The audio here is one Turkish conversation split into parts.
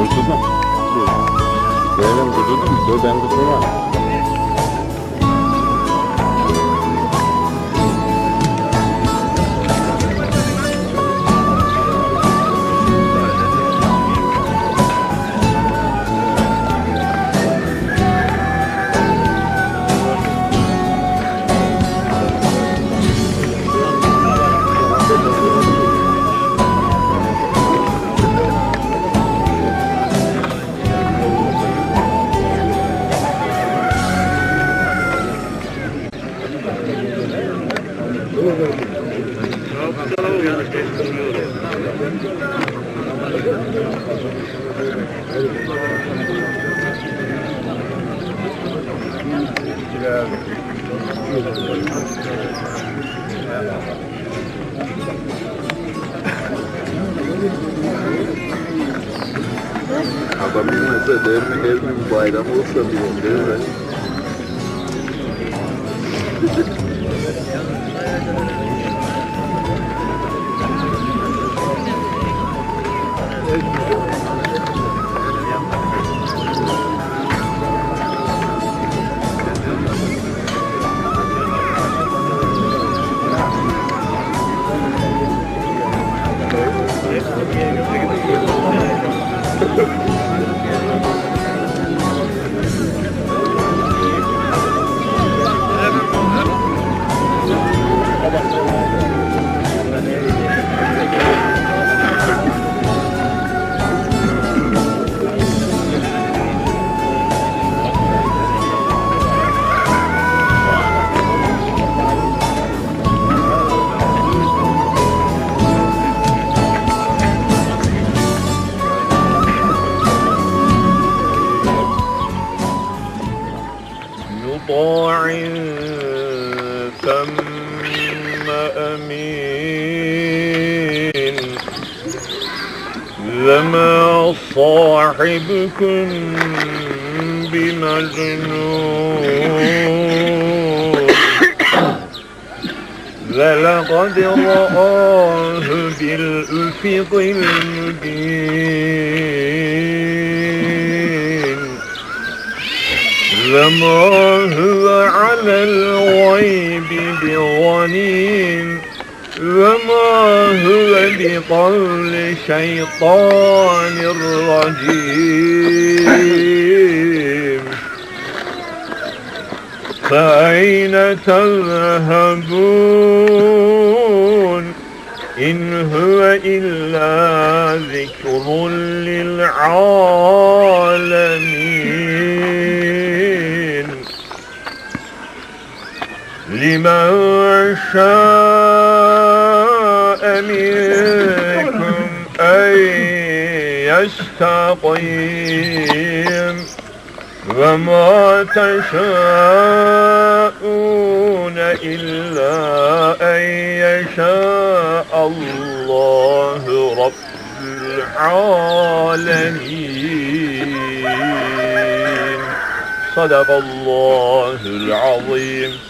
Durdurdum. Değerim durdurdum. Dördem kısmı var. Adam bilmese der mi her gün bayram olsa diyor değil mi? وما صاحبكم بمجنون ولقد رآه بالأفق المبين وما هو على الغيب بظنين وما هو بقول شيطان رجيم فأين تذهبون؟ إن هو إلا ذكر للعالمين. لمن شاء منكم أن يستقيم وما تشاءون إلا أن يشاء الله رب العالمين. صدق الله العظيم.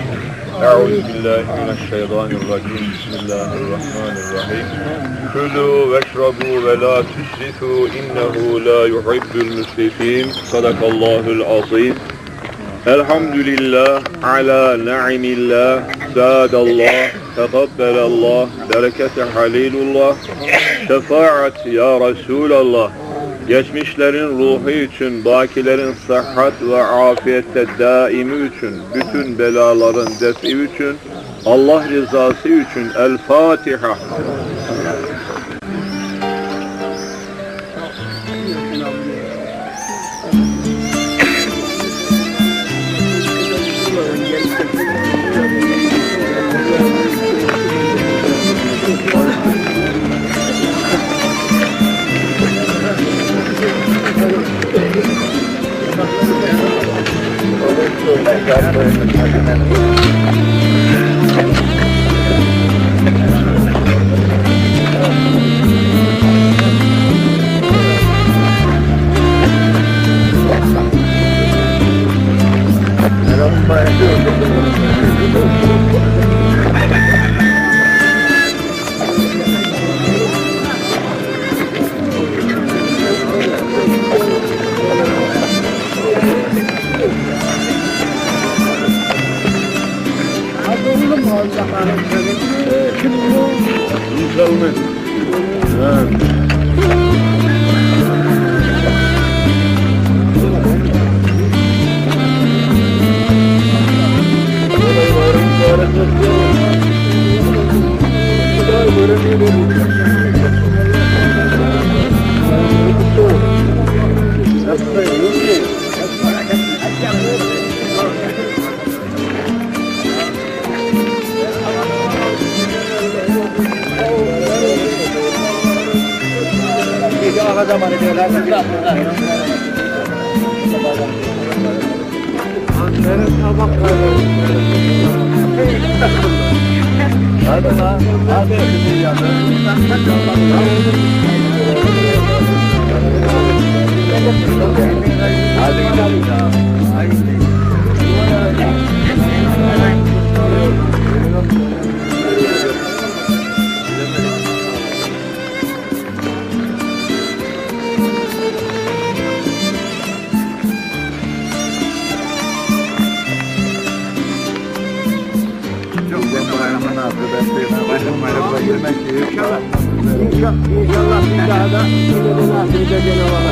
أعوذ بالله من الشيطان الرجيم. بسم الله الرحمن الرحيم. كلوا واشربوا ولا تسرفوا إنه لا يحب المسرفين. صدق الله العظيم. الحمد لله على نعم الله. زاد الله. تقبل الله بركة حليل الله şefaat ya Resulallah geçmişlerin ruhu için, bakilerin sıhhat ve afiyette daimi için, bütün belaların defi için, Allah rızası için El Fatiha. my children. Bayramın adı ben de bayram bayramda girmek iyi. İnşallah bir daha da böyle nasip edeceğine valla.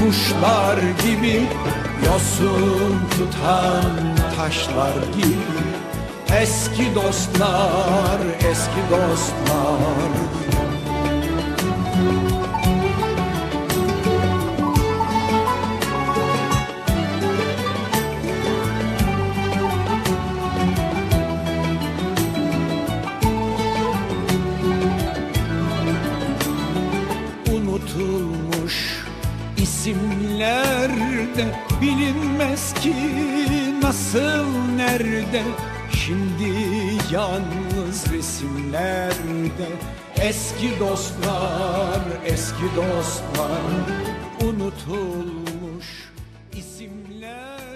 kuşlar gibi Yosun tutan taşlar gibi. Eski dostlar, eski dostlar isimlerde bilinmez ki nasıl nerede? Şimdi yalnız resimlerde. Eski dostlar eski dostlar. Unutulmuş isimlerde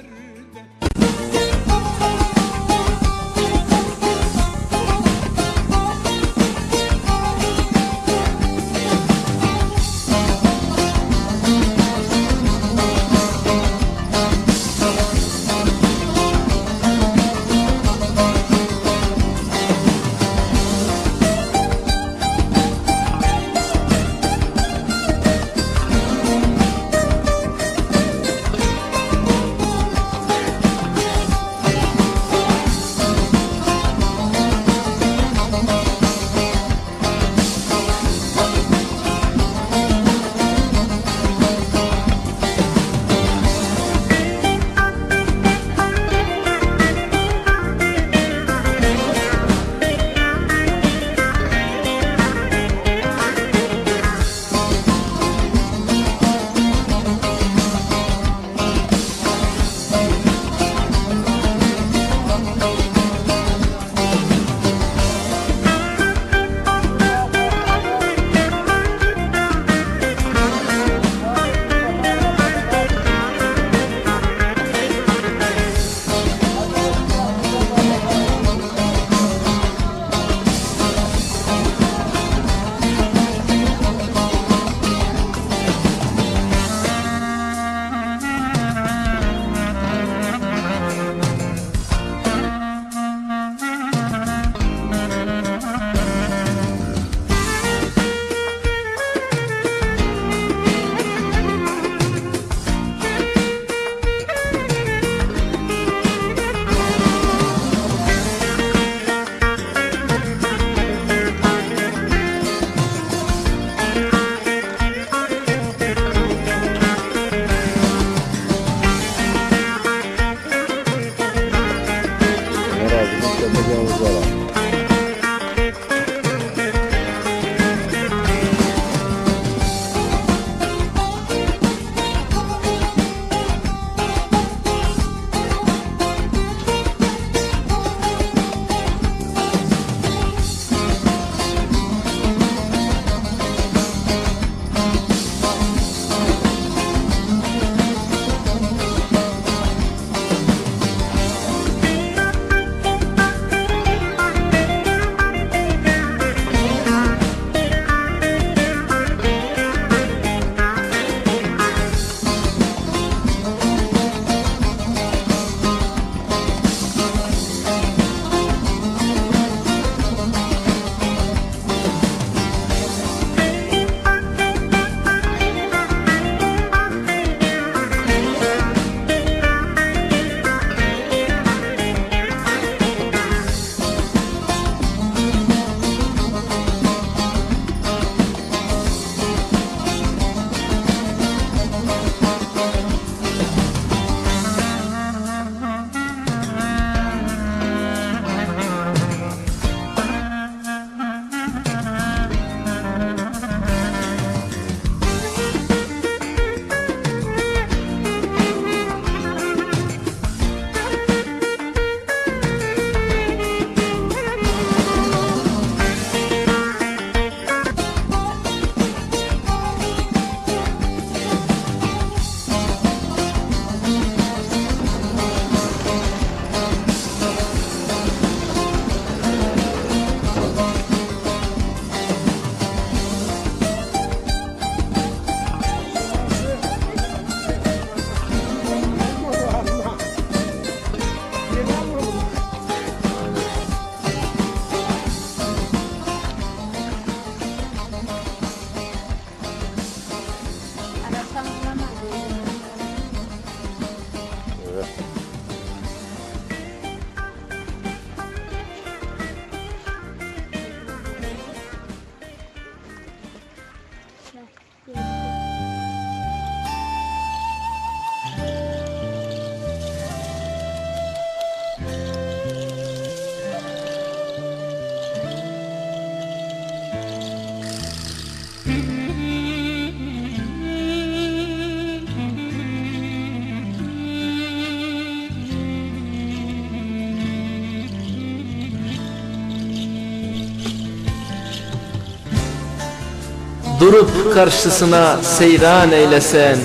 Durup karşısına seyran eylesen.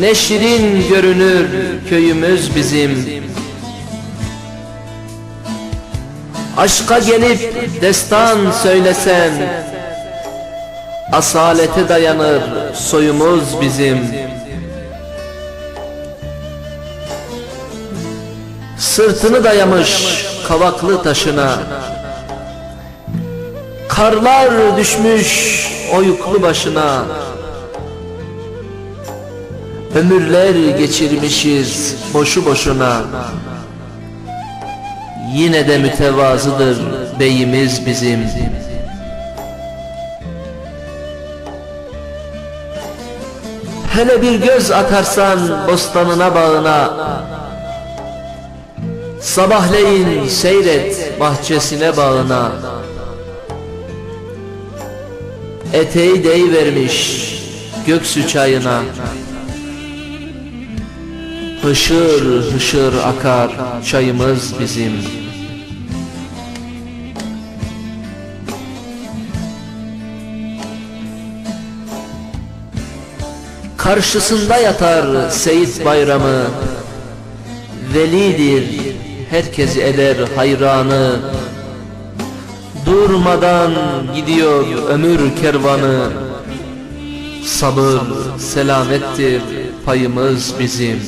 Ne şirin görünür köyümüz bizim. Aşka gelip destan söylesen. Asalete dayanır soyumuz bizim. Sırtını dayamış kavaklı taşına Karlar düşmüş oyuklu başına. Ömürler geçirmişiz boşu boşuna. Yine de mütevazıdır beyimiz bizim. Hele bir göz atarsan bostanına bağına. Sabahleyin seyret bahçesine bağına Eteği deyivermiş göksü çayına. Hışır hışır akar çayımız bizim. Karşısında yatar Seyit Bayramı. Velidir herkesi eder hayranı Durmadan gidiyor ömür kervanı. Sabır selamettir payımız bizim